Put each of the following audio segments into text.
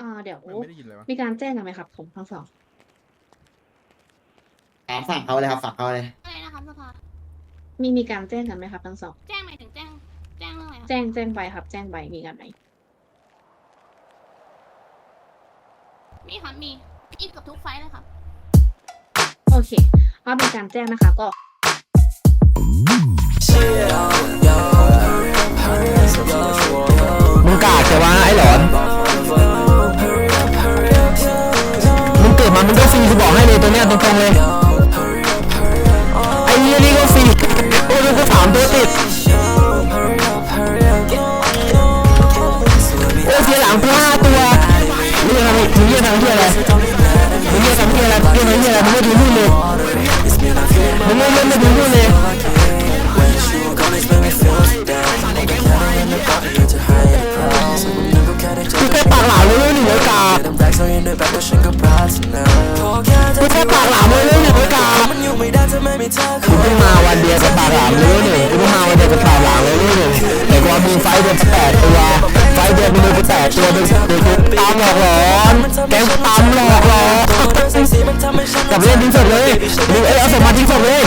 อ่าเดี๋ยว มันไม่ได้ยินเลยวะมีการแจ้งกันไหมครับผมทั้งสอง ถามฝั่งเขาเลยครับฝั่งเขาเลย อะไรนะครับสภามีมีการแจ้งกันไหมครับทั้งสอง แจ้งหมายถึงแจ้ง แจ้งเรื่องอะไรครับแจ้งแจ้งไปครับ แจ้งไปมีกันไหมมีครับมีมีเกือบทุกไฟล์เลยครับ โอเคว่าเป็นการแจ้งนะคะก็มึ เนี่ยตรงๆเลยไอ้เนี่ยนี่ก็ฟรีโอ้ดูกูสามตัวติดโอ้เสียหลังกูห้าตัวมึงจะทำมึงจะทำเพื่ออะไรมึงจะทำเพื่ออะไรมึงจะทำเพื่ออะไรมึงไม่ดูนู่นเลยมึงไม่ไม่ไม่ดูนู่นเลย ทรยังด้วยแบบว่าฉันกูแค่ปากหลามเลยหนึ่งไว้กากูเพิ่งมาวันเดียวกับปากหลามเลยหนึ่งกูเพิ่งมาวันเดียวกับปากหลามเลยหนึ่งแต่กูว่ามึงไฟเดือนแปดตัวไฟเดือนมึงโดนไปแปดตัวโดนโดนกูตามหลอกหลอนแกงตามหลอกหลอนกับเล่นทิ้งศพเลยมึงเอ้ยเอาศพมาทิ้งศพเลย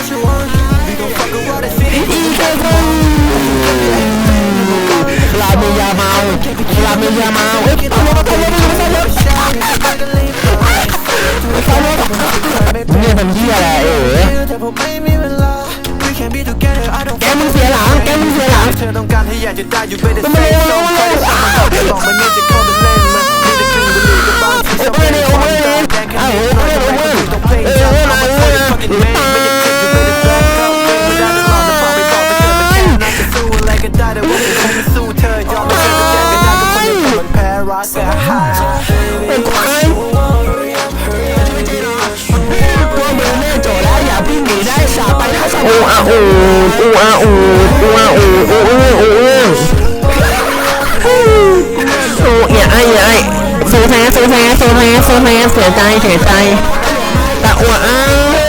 อีเกเฟยลามิยาเมาลามิยาเมาเฮ้ยตำรวจตำรวจตำรวจตำร เป็นควายตัวมึงแม่โจแล้วอย่าพิ่งหนีได้สาไปถ้าสาอูอาอูอูอาอูอูอาอูอูอูอูอูโอ้ยไอ้ไอ้โซแท้โซแท้โซแท้โซแท้เสียใจเสียใจแต่อัวอ้า